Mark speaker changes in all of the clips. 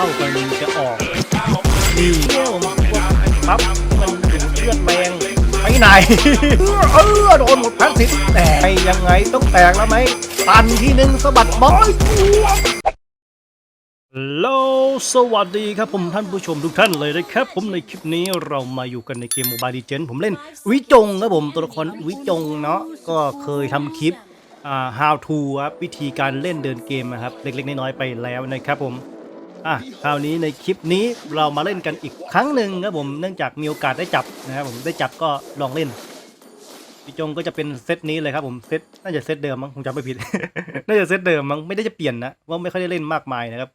Speaker 1: เข้ากรณีจะออกนี่เนี่ยผมปั๊บมันถึงเลือดแรงไปไหนเออโดนหมดพันสิแต่ยังไงต้องแตกแล้วไหมตันทีหนึ่งสะบัดบอยโลสวัสดีครับผมท่านผู้ชมทุกท่านเลยนะครับ ผมในคลิปนี้เรามาอยู่กันในเกมโมบายดีเจนผมเล่นวิจงครับผมตัวละครวิจงเนาะก็เคยทำคลิปอ่า how to ครับวิธีการเล่นเดินเกมนะครับ เล็กๆ น้อยๆไปแล้วนะครับผม อะคราวนี้ในคลิปนี้เรามาเล่นกันอีกครั้งหนึ่งครับผมเนื่องจากมีโอกาสได้จับนะครับผมได้จับก็ลองเล่นพี่จงก็จะเป็นเซตนี้เลยครับผมเซตน่าจะเซตเดิมมั้งผมจำไม่ผิด น่าจะเซตเดิมมั้งไม่ได้จะเปลี่ยนนะว่าไม่ค่อยได้เล่นมากมายนะครับ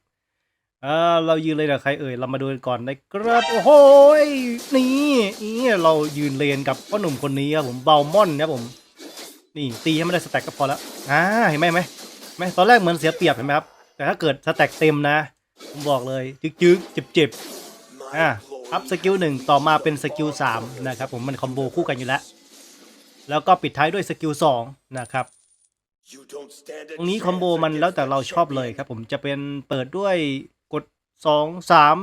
Speaker 1: เออเรายืนเลยกับใครเอ่ยเรามาดูกันก่อนนะครับโอ้โหนี่นี่เรายืนเลนกับพ่อหนุ่มคนนี้ครับผมเบลมอนนะครับผม นี่ตีให้ไม่ได้สแต็กก็พอแล้วอ่าเห็นไหมไหมไหมตอนแรกเหมือนเสียเปรียบเห็นไหมครับแต่ถ้าเกิดสแต็กเต็มนะ ผมบอกเลยจึกจึกจ็บจ็บอะอัพสกิลหนึ่งต่อมาเป็นสกิลสามนะครับผมมันคอมโบคู่กันอยู่แล้ว แล้วก็ปิดท้ายด้วยสกิลสองนะครับตรงนี้คอมโบมันแล้วแต่เราชอบเลยครับผมจะเป็นเปิดด้วยกดสองสาม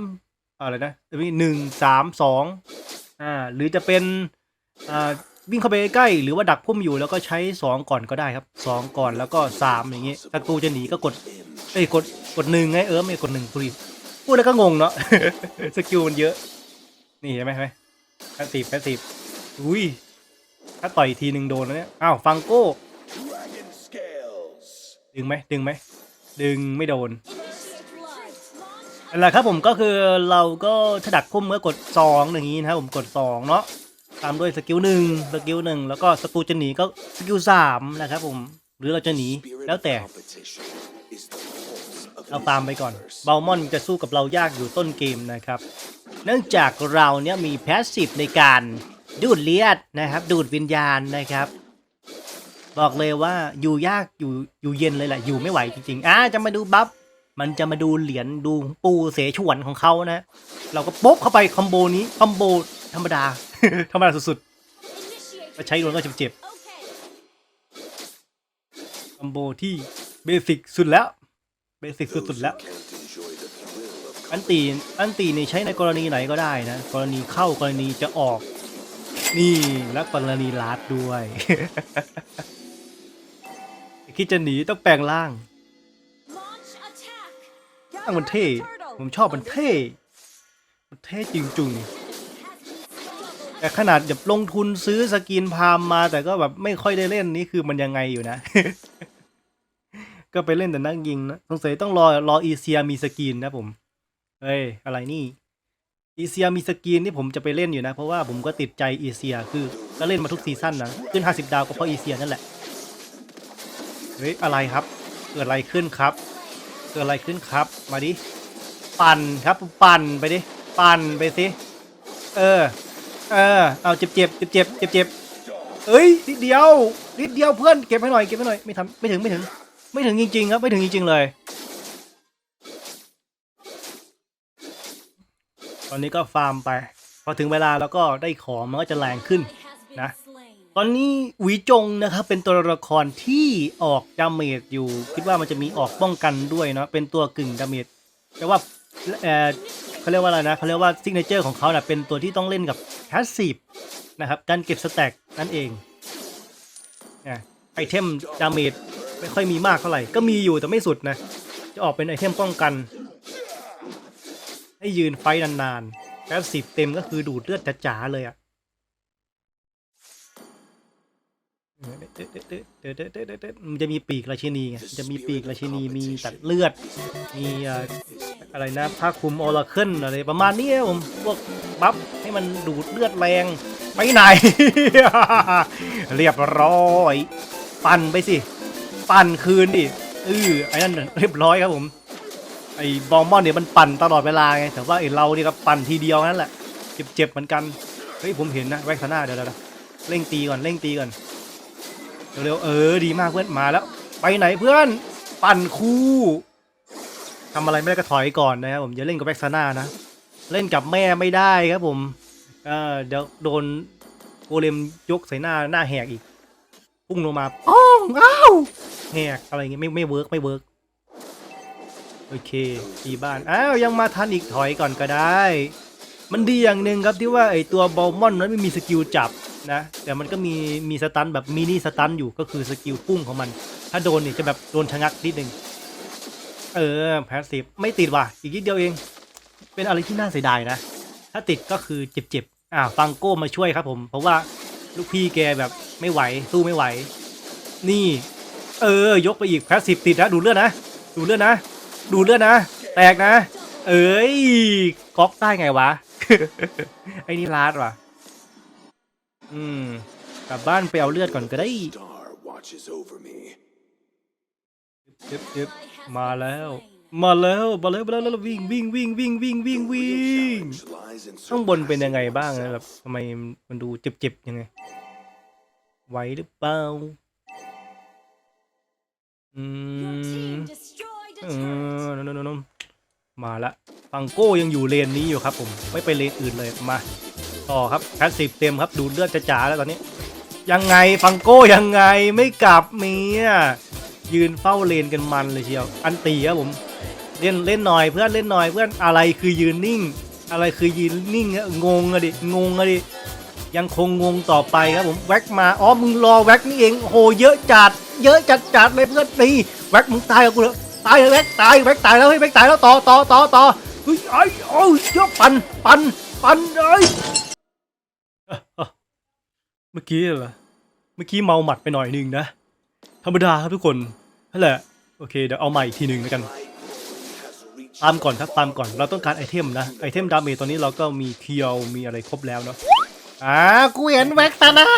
Speaker 1: อะไรนะมีหนึ่งสามสองอ่าหรือจะเป็นอ่า วิ่งเข้าไปใกล้หรือว่าดักพุ่มอยู่แล้วก็ใช้สองก่อนก็ได้ครับสองก่อนแล้วก็สามอย่างงี้ศัตรูจะหนีก็กดเอ้ยกดกดหนึ่งไงเออไม่กดหนึ่งพูดดิพูดแล้วก็งงเนาะสกิลมันเยอะ นี่เห็นไหมไหมแพสซีฟแพสซีฟอุ้ยถ้าต่อยทีหนึ่งโดนแล้วเนี่ยอ้าวฟังโก้ดึงไหมดึงไหมดึงไม่โดนนั่นแหละครับผมก็คือเราก็ถ้าดักพุ่มก็กดสองอย่างนี้นะครับผมกดสองเนาะ ตามด้วยสกิลหนึ่งสกิลหนึ่งแล้วก็ศัตรูจะหนีก็สกิลสามนะครับผมหรือเราจะหนีแล้วแต่เอาตามไปก่อนเบลมอนจะสู้กับเรายากอยู่ต้นเกมนะครับ เนื่องจากเราเนี่ยมีแพสซีฟในการดูดเลือดนะครับ ดูดวิญญาณนะครับ บอกเลยว่าอยู่ยากอยู่อยู่เย็นเลยแหละอยู่ไม่ไหวจริงๆอ่าจะมาดูบัฟมันจะมาดูเหรียญดูปูเสฉวนของเขานะ เราก็ปุ๊บเข้าไปคอมโบนี้คอมโบธรรมดา ธรรมดาสุดๆมาใช้โดนก็เจ็บๆคอมโบที่เบสิกสุดแล้ว เบสิกสุดๆแล้ว อันตีอันตีนี่ใช้ในกรณีไหนก็ได้นะ กรณีเข้ากรณีจะออก นี่และกรณีลาดด้วย คิดจะหนีต้องแปลงร่างร่างมันเท่ ผมชอบมันเท่ มันเท่จริงๆ แต่ขนาดแบบลงทุนซื้อสกินพามมา แต่ก็แบบไม่ค่อยได้เล่นนี่คือมันยังไงอยู่นะ ก็ไปเล่นแต่นักยิงนะสงสัยต้องรอรออีเซียมีสกินนะผมเฮ้ยอะไรนี่อีเซียมีสกินที่ผมจะไปเล่นอยู่นะ เพราะว่าผมก็ติดใจอีเซียคือก็เล่นมาทุกซีซั่นนะขึ้น 50 ดาวก็เพราะอีเซียนั่นแหละเฮ้ยอะไรครับ เกิดอะไรขึ้นครับ เกิดอะไรขึ้นครับ มาดิปั่นครับปั่นไปดิปั่นไปสิเออ เออเอาเจ็บเจ็บเจ็บเจ็บเจ็บเจ็บเอ้ยนิดเดียวนิดเดียวเพื่อนเก็บให้หน่อยเก็บให้หน่อยไม่ทำไม่ถึงไม่ถึง ไม่ถึงจริงๆครับไม่ถึงจริง ๆ เลย ตอนนี้ก็ฟาร์มไป พอถึงเวลาแล้วก็ได้ของมันก็จะแรงขึ้นนะ ตอนนี้หวีจงนะครับเป็นตัวละครที่ออกดาเมจอยู่ คิดว่ามันจะมีออกป้องกันด้วยเนาะเป็นตัวกึ่งดาเมจแต่ว่า เขาเรียกว่าอะไรนะเขาเรียกว่าซิกเนเจอร์ของเขาเนะ่ยเป็นตัวที่ต้องเล่นกับแพสซีฟนะครับการเก็บสแต็กนั่นเองนะไอเทมดาเมจไม่ค่อยมีมากเท่าไหร่ ก็มีอยู่แต่ไม่สุดนะ จะออกเป็นไอเทมป้องกัน ให้ยืนไฟนานๆแพสซีฟเต็มก็คือดูดเลือดจ๋าๆเลยอะ มันจะมีปีกราชินีไงจะมีปีกราชินีมีตัดเลือด มีอะไรนะผ้าคลุมออราเคิลอะไรประมาณนี้ครับผมพวกบัฟให้มันดูดเลือดแรงไปไหน เรียบร้อย ปั่นไปสิ ปั่นคืนดิเออไอ้นั่นเรียบร้อยครับผม ไอ้บอมมอนเนี่ยมันปั่นตลอดเวลาไงแต่ว่าไอ้เราเนี่ยก็ปั่นทีเดียวนั่นแหละเจ็บๆเหมือนกันเฮ้ยผมเห็นนะแว็กซ์หน้าเดี๋ยวๆเร่งตีก่อนเร่งตีก่อน เร็วๆเออดีมากเพื่อนมาแล้ว ไปไหนเพื่อนปั่นคู่ทำอะไรไม่ได้ก็ถอยก่อนนะครับผมอย่าเล่นกับแบ็กซาน่านะ เล่นกับแม่ไม่ได้ครับผมเออเดี๋ยวโดนโกเลมยกใส่หน้าหน้าแหกอีกพุ่งลงมาป้องอ้าวแหกอะไรเงี้ยไม่ไม่เวิร์กไม่เวิร์กโอเคตีบ้านอ้าวยังมาทันอีกถอยก่อนก็ได้ มันดีอย่างหนึ่งครับที่ว่าไอตัวบอลมอนนั้นไม่มีสกิลจับ นะแต่มันก็มีมีสตันแบบมินิสตันอยู่ก็คือสกิลพุ่งของมัน ถ้าโดนนี่จะแบบโดนชะงักนิดนึงเออแพสซีฟไม่ติดว่ะอีกนิดเดียวเอง เป็นอะไรที่น่าเสียดายนะ ถ้าติดก็คือเจ็บๆอ่าฟังโก้มาช่วยครับผม เพราะว่าลูกพี่แกแบบไม่ไหวสู้ไม่ไหว นี่ เออยกไปอีกแพสซีฟติดนะดูเลือดนะ ดูเลือดนะ ดูเลือดนะ แตกนะ เอ้ยก๊อกได้ไงวะไอ้นี่ลาดว่ะ อืม กลับบ้านไปเอาเลือดก่อนก็ได้
Speaker 2: Star watches over me.
Speaker 1: เจ็บเจ็บมาแล้ว มาแล้วมาแล้วมาแล้วแล้ววิ่งวิ่งวิ่งวิ่งวิ่งวิ่งวิ่ง
Speaker 2: Challenge lies in
Speaker 1: ข้างบนเป็นยังไง
Speaker 2: surpassing
Speaker 1: บ้างนะ
Speaker 2: myself.
Speaker 1: แบบทำไมมันดูเจ็บเจ็บๆยังไง ไหวหรือเปล่า อืม เออโนโนโนโนมาละฟังโก้ยังอยู่เลนนี้อยู่ครับผม ไม่ไปเลนอื่นเลย มา ต่อครับแพสซีฟเต็มครับ ดูเลือดจะจ๋าแล้วตอนนี้ ยังไงฟังโก้ยังไงไม่กลับเมียยืนเฝ้าเลนกันมันเลยเชียว อันตีครับผม เล่นเล่นหน่อยเพื่อนเล่นหน่อยเพื่อนอะไรคือยืนนิ่ง อะไรคือยืนนิ่งอะงงอะดิงงอะดิยังคงงงต่อไปครับผมแว็กมาอ๋อมึงรอแว็กนี่เองโอ้โหเยอะจัด เยอะจัดจัดเลยเพื่อนนี่แว็กมึงตายกับกูเลยตายเลยแว็กตายแว็กตายแล้วเฮ้ยแว็กตายแล้วต่อต่อต่อต่อเฮ้ยไอ้โอ้ยเยอะปันปันปันเอ้ย เมื่อกี้เหรอเมื่อกี้เมาหมัดไปหน่อยนึงนะ ธรรมดาครับทุกคนนั่นแหละ โอเค เดี๋ยวเอาใหม่อีกทีหนึ่งแล้วกัน ตามก่อนครับ ตามก่อน เราต้องการไอเทมนะ ไอเทมดาเมจตอนนี้เราก็มีเคียว มีอะไรครบแล้วเนาะอ่ากูเห็นแว็กตานะ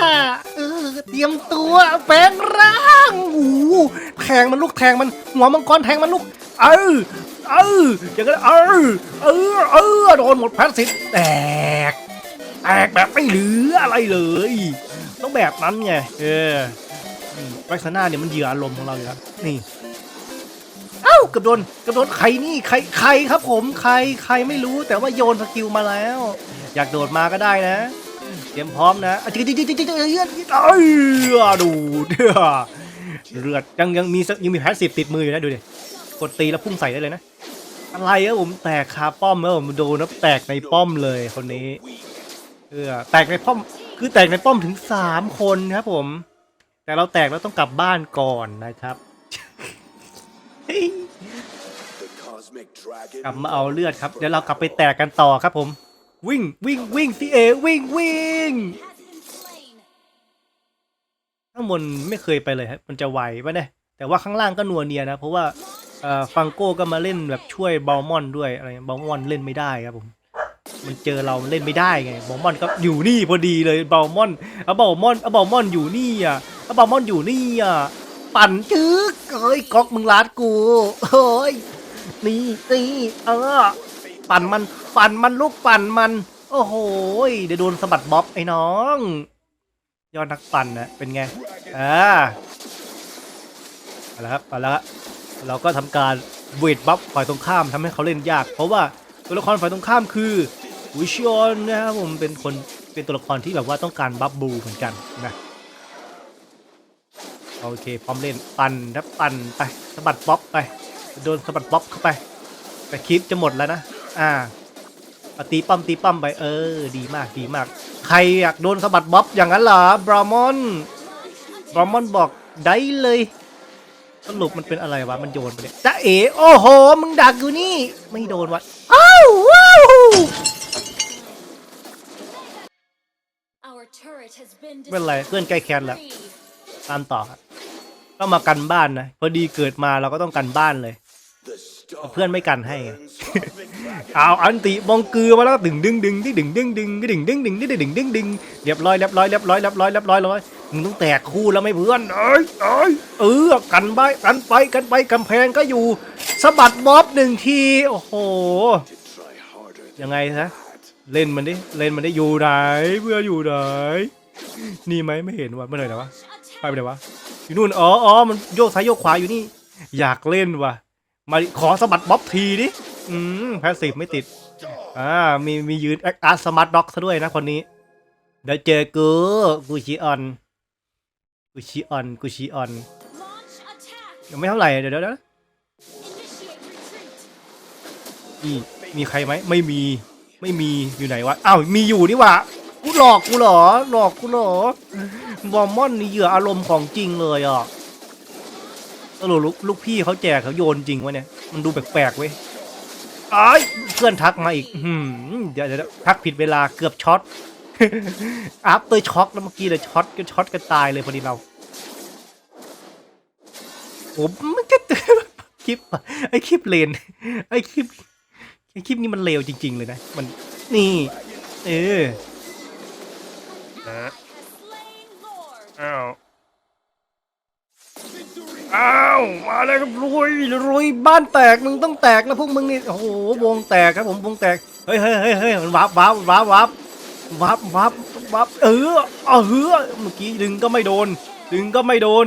Speaker 1: เออเตรียมตัวแปลงร่างโอ้โหแทงมันลูกแทงมันหัวมังกรแทงมันลูก เออเอออย่างนั้นเออเออเออโดนหมดแพสซิฟแตก แตกแบบไม่เหลืออะไรเลย ต้องแบบนั้นไง เอออืมแว็กซาน่าเนี่ยมันเหยื่ออารมณ์ของเราอยู่แล้ว นี่ เอ้ากับโดนกับโดนใครนี่ใครใครครับผมใครใครไม่รู้แต่ว่าโยนสกิลมาแล้ว อยากโดดมาก็ได้นะ เตรียมพร้อมนะอะจิ๊กจิ๊กจิ๊กจิ๊กจิ๊กเลือดเอ้ยดูดเลือดยังยังมียังมีแพสซีฟติดมืออยู่นะดูดิ กดตีแล้วพุ่งใส่ได้เลยนะอะไรอะผมแตกคาป้อมแล้วผมโดนแล้วแตกในป้อมเลยคนนี้ เออแตกในป้อมคือแตกในป้อมถึงสามคนครับผม แต่เราแตกแล้วต้องกลับบ้านก่อนนะครับ กลับมาเอาเลือดครับ เดี๋ยวเรากลับไปแตกกันต่อครับผม วิ่งวิ่งวิ่งสิเอวิ่งวิ่งข้างบนไม่เคยไปเลยครับมันจะไหวปะเนี่ยแต่ว่าข้างล่างก็นัวเนียนะ เพราะว่าฟังโก้ก็มาเล่นแบบช่วยบอลมอนด้วยอะไรบอลมอนเล่นไม่ได้ครับผม มันเจอเรามันเล่นไม่ได้ไงบอลมอนก็อยู่นี่พอดีเลยบอลมอนเอาบอลมอนเอาบอลมอนอยู่นี่อะเอาบอลมอนอยู่นี่อะปั่นจึ๊กเฮ้ยก๊อกมึงลาดกูเฮ้ยนี่นี่เออปั่นมันปั่นมันลูกปั่นมัน โอ้โหยเดี๋ยวโดนสะบัดบ๊อบไอ้น้อง ยอดนักปั่นนะเป็นไงอ่าเอาละครับเอาละครับเราก็ทำการเวทบัฟฝ่ายตรงข้ามทำให้เขาเล่นยาก เพราะว่าตัวละครฝ่ายตรงข้ามคือ วิชอนนะครับผมเป็นคนเป็นตัวละครที่แบบว่าต้องการบัฟบูเหมือนกันนะโอเคพร้อมเล่นปั่นนะปั่นไปสะบัดบ๊อบไปโดนสะบัดบ๊อบเข้าไป แต่คลิปจะหมดแล้วนะอ่าตีป้มตีป้มไปเออ ดีมากดีมาก ใครอยากโดนสะบัดบ๊อบอย่างนั้นเหรอบรามอนบรามอนบอกได้เลยสรุปมันเป็นอะไรวะ มันโยนไปเลยจ้าเอ๋โอ้โห มึงดักอยู่นี่ ไม่โดนวะอ้าวว้าว
Speaker 3: ไม่ เป็นไรเพื่อนใกล้แคนแล้ว
Speaker 1: ตามต่อครับต้องมากันบ้านนะพอดีเกิดมาเราก็ต้องกันบ้านเลย
Speaker 2: The star
Speaker 1: เพื่อนไม่กันให้ไง
Speaker 2: burns cosmic dragon.
Speaker 1: เอาอันติบองเกลือมาแล้วดึงดึงดึงดึงดึงดึงดึงดึงดึงดึงดึงดึงดึงดึงเรียบร้อยเรียบร้อยเรียบร้อยเรียบร้อยเรียบร้อยร้อยมึงต้องแตกคู่แล้วไม่เพื่อนเอ้ยเอ้ยเออกันไปกันไปกันไปกำแพงก็อยู่สะบัดบ๊อบหนึ่งทีโอ้โห
Speaker 2: To try harder
Speaker 1: ยังไงซะ
Speaker 2: than that.
Speaker 1: เล่นมันดิ เล่นมันได้อยู่ไหนเพื่ออยู่ไหนนี่ไหมไม่เห็นวะเมื่อไหร่นะวะไปไปไหนวะอยู่นู่นอ๋ออ๋อมันโยกซ้ายโยกขวาอยู่นี่ อยากเล่นวะมาขอสะบัดบ๊อบทีดิอืมแพสซีฟไม่ติดอ่ามีมียืนแอคอาร์สมาร์ทด็อกซะด้วยนะคนนี้เดี๋ยวเจอกูกูชีออนกูชีออนกูชีออนยังไม่เท่าไหร่เดี๋ยวเดี๋ยวเดี๋ยวนี่มีใครไหมไม่มี ไม่มีอยู่ไหนวะอ้าวมีอยู่นี่หว่ากูหลอกกูเหรอหลอกกูเหรอบอมมอนนี่เหยื่ออารมณ์ของจริงเลยอะสรุปลูกลูกพี่เขาแจกเขาโยนจริงวะเนี่ยมันดูแปลกๆเว้ยไอ้ยเพื่อนทักมาอีกอื้อหือเดี๋ยวเดี๋ยวทักผิดเวลาเกือบช็อตอัพเตอร์ช็อกแล้วเมื่อกี้เลยช็อตก็ช็อตกันตายเลยพอดีเราผมมันก็คลิปไอคลิปเลนไอคลิป คลิปนี้มันเลวจริง ๆ เลยนะ มันนี่ เออ
Speaker 3: has slain Lord.
Speaker 1: อ้าว อ้าว มาแล้วครับรวยรวยบ้านแตกมึงต้องแตกนะพวกมึงนี่ โอ้โห วงแตกครับผมวงแตก เฮ้ยเฮ้ยเฮ้ยเฮ้ยมันวับวับวับวับวับวับวับเออเออเมื่อกี้ดึงก็ไม่โดน ดึงก็ไม่โดน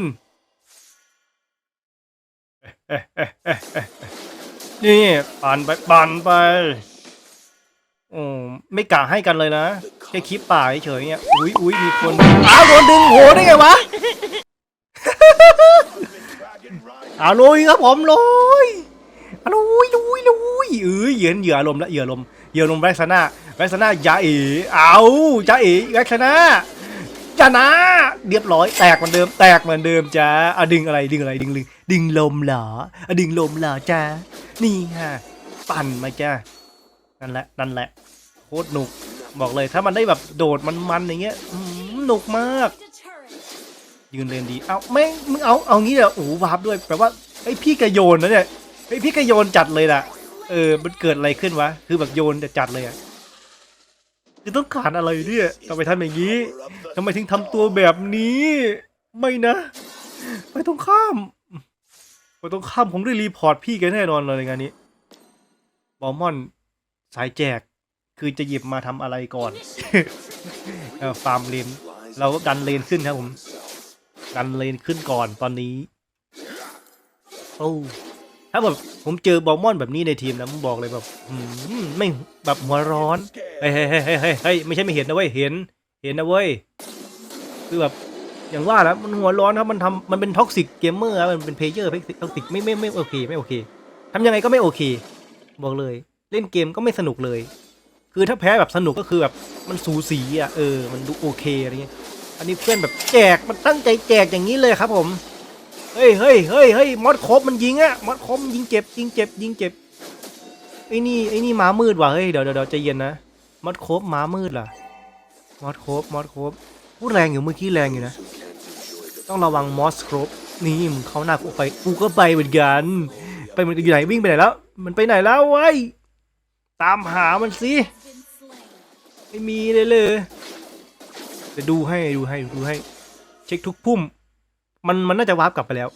Speaker 1: นี่ปั่นไปปั่นไปโอ้ไม่กะให้กันเลยนะแค่คลิปป่าเฉยเนี่ยอุ้ยอุ้ยมีคนอ้าวโดนดึงโหได้ไงวะอาลุยครับผมลุยอาลุยลุยลุยเอ้ยเหยื่อเหยื่อลมละเหยื่อลมเหยื่อลมแร็กซาน่าแร็กซาน่าจ่าเอ๋เอาจ่าเอ๋แร็กซาน่า จ้านะ เรียบร้อยแตกเหมือนเดิม แตกเหมือนเดิมจ้าอะดึงอะไรดึงอะไรดึงดึงดึงลมเหรออะดึงลมเหรอจ้านี่ฮะปั่นมาจ้านั่นแหละนั่นแหละโคตรหนุกบอกเลยถ้ามันได้แบบโดดมันๆอย่างเงี้ยหนุกมาก ยืนเลนดีเอาแม่งมึงเอาเอางี้เดี๋ยวโอ้โหวาร์ปด้วยแปลว่าไอพี่กระโยนนะเนี่ยไอพี่กระโยนจัดเลยล่ะเออมันเกิดอะไรขึ้นวะคือแบบโยนจะจัดเลยอะ คือต้องการอะไรเนี่ยทำไมทำอย่างนี้ทำไมถึงทำตัวแบบนี้ ไม่นะไปตรงข้ามไปตรงข้ามผมได้รีพอร์ตพี่แกแน่นอนเลยในงานนี้บอลมอนสายแจกคือจะหยิบมาทำอะไรก่อนเออฟาร์มเลนเราดันเลนขึ้นครับผม ดันเลนขึ้นก่อนตอนนี้ โอ้ ถ้าแบบผมเจอบอลมอนแบบนี้ในทีมนะผมบอกเลยแบบอืมไม่แบบหัวร้อนเฮ้ยเฮ้ยเฮ้ยเฮ้ยเฮ้ยไม่ใช่ไม่เห็นนะเว้ยเห็น เห็นนะเว้ยคือแบบอย่างว่าแล้วมันหัวร้อนครับมันทำมันเป็นท็อกซิกเกมเมอร์ครับมันเป็นเพลเยอร์ท็อกซิกไม่ไม่ไม่โอเคไม่โอเคทำยังไงก็ไม่โอเค บอกเลย เล่นเกมก็ไม่สนุกเลย คือถ้าแพ้แบบสนุกก็คือแบบมันสูสีอะเออมันดูโอเคอะไรเงี้ยอันนี้เพื่อนแบบแจกมันตั้งใจแจกอย่างนี้เลยครับผม เฮ้ยเฮ้ยเฮ้ยเฮ้ยมอดครบมันยิงอะมอดครบยิงเจ็บยิงเจ็บยิงเจ็บไอ้นี่ไอ้นี่หมามืดว่ะเฮ้ยเดี๋ยวเดี๋ยวเดี๋ยวใจเย็นนะมอดครบหมามืดล่ะมอดครบมอดครบพูดแรงอยู่เมื่อกี้แรงอยู่นะ ต้องระวังมอสครบนี่มึงเขาหน้ากูไปกูก็ไปเหมือนกันไปมันอยู่ไหนวิ่งไปไหนแล้ว มันไปไหนแล้วเว้ยตามหามันสิไม่มีเลยเลยเดี๋ยวดูให้ดูให้ดูให้ เช็คทุกพุ่ม มันมันน่าจะวาร์ปกลับไปแล้ว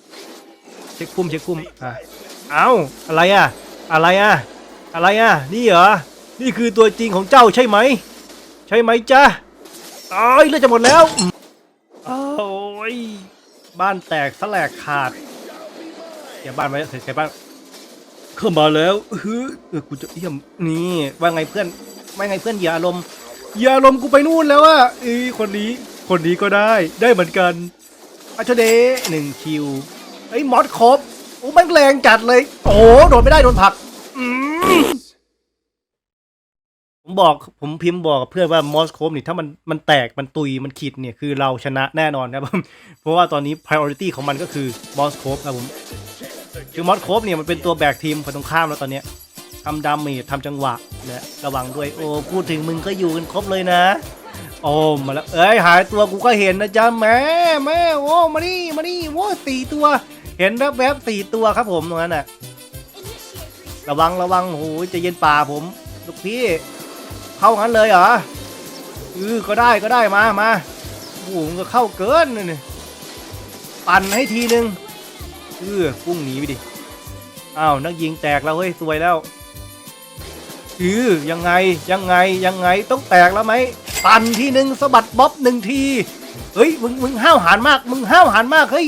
Speaker 1: เช็คพุ่มเช็คพุ่มอะเอ้าอะไรอะ อะไรอะ อะไรอะ นี่เหรอ นี่คือตัวจริงของเจ้าใช่ไหม ใช่ไหมจ๊ะตายเลือดจะหมดแล้วอืมโอ้ยบ้านแตกสลกขาดเก็บบ้านไว้เก็บบ้านเข้ามาแล้วเฮ้ยเออกูจะเยี่ยมนี่ว่าไงเพื่อนว่าไงเพื่อนอย่าอารมณ์อย่าอารมณ์กูไปนู่นแล้วอะเอ้ยคนนี้คนนี้ก็ได้ได้เหมือนกัน อัชเดหนึ่งคิวไอ้ยมอสครบโอ้แม่งแรงจัดเลย โอ้โหโดนไม่ได้โดนผลักผมบอกผมพิมพ์บอกกับเพื่อนว่ามอสโคบนี่ถ้ามันมันแตกมันตุยมันขีดเนี่ยคือเราชนะแน่นอนครับผมเพราะว่าตอนนี้ priority ของมันก็คือมอสโคบครับผมคือมอสโคบเนี่ยมันเป็นตัวแบกทีมฝั่งตรงข้ามแล้วตอนเนี้ยทำดาเมจทำจังหวะนะระวังด้วย โอ้พูดถึงมึงก็อยู่กันครบเลยนะ โอ้มาแล้วเอ้ยหายตัวกูก็เห็นนะจ๊ะแม่ แม่โอ้มานี่มานี่โว้สี่ตัว เห็นแวบๆสี่ตัวครับผมตรงนั้นน่ะ ระวังระวังโอ้โหจะเย็นป่าผมลูกพี่เข้างั้นเลยเหรอเออก็ได้ก็ได้มามาโอ้โหมึงก็เข้าเกินนี่ปั่นให้ทีนึงเออพุ่งหนีไปดิอ้าวนักยิงแตกแล้วเฮ้ยสวยแล้วเออยังไงยังไงยังไงต้องแตกแล้วไหมปั่นทีนึงสะบัดบ๊อบหนึ่งที เฮ้ยมึงมึงห้าวหาญมาก มึงห้าวหาญมากเฮ้ย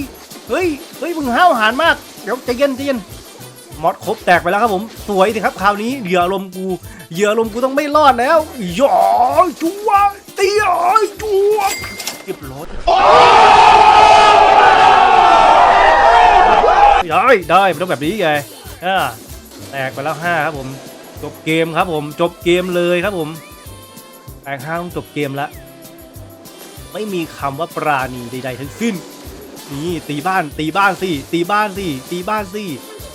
Speaker 1: เฮ้ยเฮ้ยมึงห้าวหาญมากเดี๋ยวใจเย็นใจเย็นมอดครบแตกไปแล้วครับผมสวยสิครับคราวนี้เหยื่อลมกูเหยื่อลมกูต้องไม่รอดแล้วหยอจัวเตี้ยจัวเรียบร้อยได้ได้มันต้องแบบนี้ไงอ่าแตกไปแล้วห้าครับผมจบเกมครับผมจบเกมเลยครับผมแปลงห้าต้องจบเกมแล้ว ไม่มีคำว่าปราณีใด ๆ ทั้งสิ้น นี่ตีบ้านตีบ้านสิตีบ้านสิตีบ้านสิ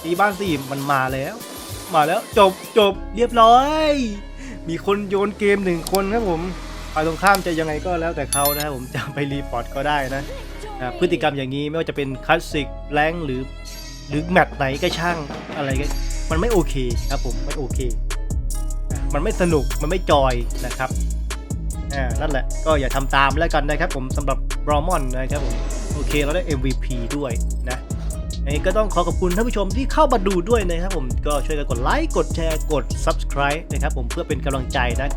Speaker 1: ตีบ้านสิมันมาแล้ว มาแล้วจบจบเรียบร้อย มีคนโยนเกมหนึ่งคนครับผมฝ่ายตรงข้ามจะยังไงก็แล้วแต่เขานะครับผมจะไปรีพอร์ตก็ได้นะอ่าพฤติกรรมอย่างนี้ไม่ว่าจะเป็นคลาสสิกแรงหรือหรือแมตช์ไหนก็ช่างอะไรก็มันไม่โอเคครับผมไม่โอเค มันไม่สนุกมันไม่จอยนะครับ อ่านั่นแหละก็อย่าทำตามแล้วกันนะครับผมสำหรับบรอมอนนะครับผมโอเคเราได้ MVP ด้วยนะยังไงก็ต้องขอขอบคุณท่านผู้ชมที่เข้ามาดูด้วยนะครับผมก็ช่วยกันกดไลค์กดแชร์กด subscribe นะครับผมเพื่อเป็นกำลังใจนะ